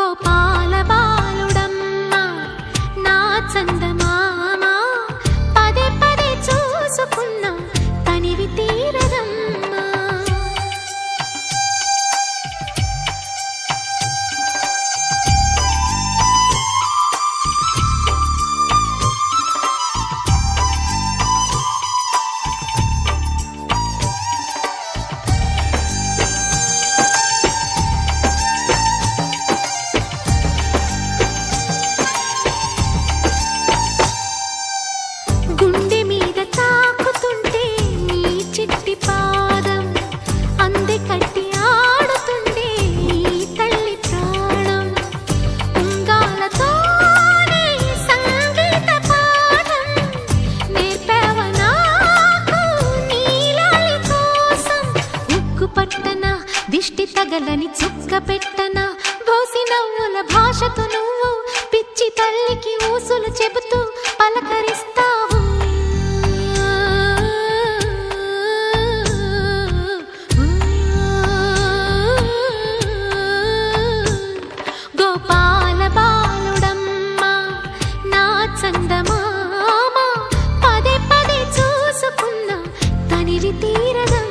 గోపాల బాల దిష్టి తగలని చుక్క పెట్టనా బోసి నవ్వుల భాషతో నువ్వు పిచ్చి తల్లికి ఊసులు చెబుతూ పలకరిస్తావు. గోపాల బాలుడమ్మ నా చందమామ పదే పదే చూసుకున్నా తనివి తీరదా